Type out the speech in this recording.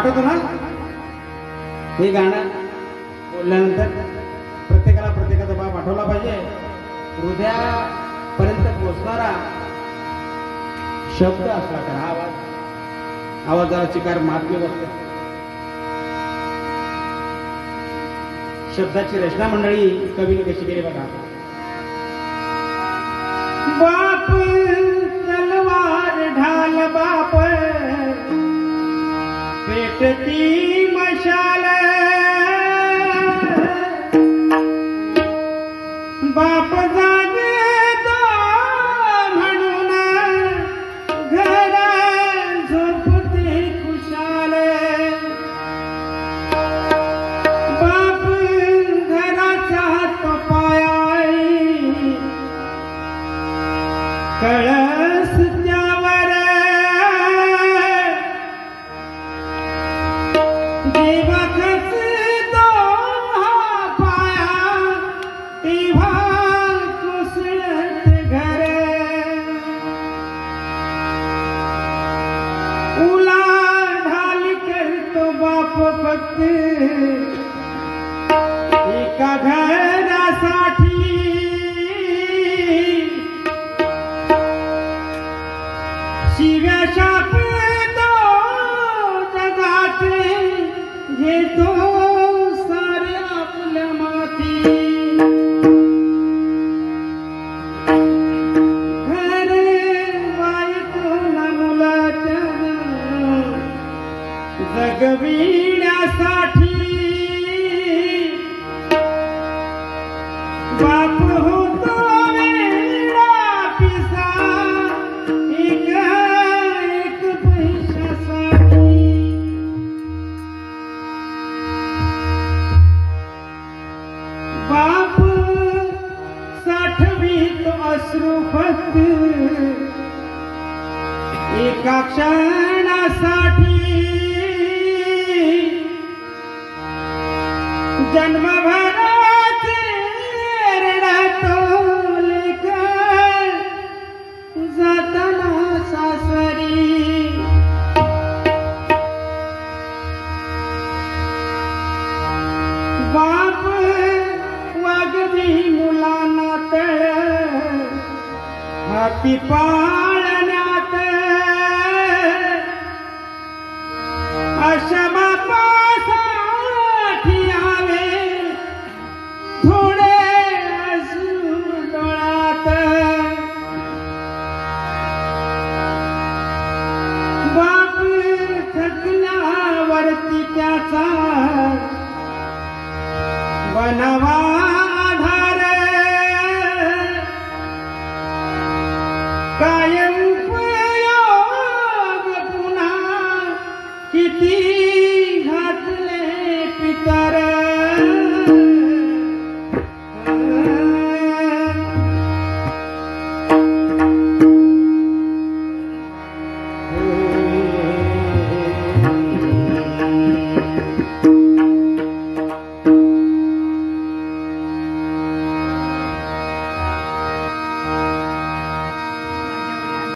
आठवतो ना? हे गाणं बोलल्यानंतर प्रत्येकाला प्रत्येकाचा बाप आठवला पाहिजे. हृदयापर्यंत पोचणारा शब्द असला तर आवाज. आवाजाला चिकार महात्म्य बसते शब्दाची रचना मंडळी कवीने कशी केली बघा. बाप तलवार ढाल बाप पेटती मशाल बाप फक्त एका घरासाठी शिव्या घेतो जगविण्यासाठी. बाप होतो वेडा पिसा एक एक पैशासाठी. बाप साठवीत अश्रू फक्त एका क्षणासाठी. बाप वागवी मुलांना तळ हाती पाळण्यात. अशा बापासाठी थकल्यावरती त्याचा बनवा आधार काय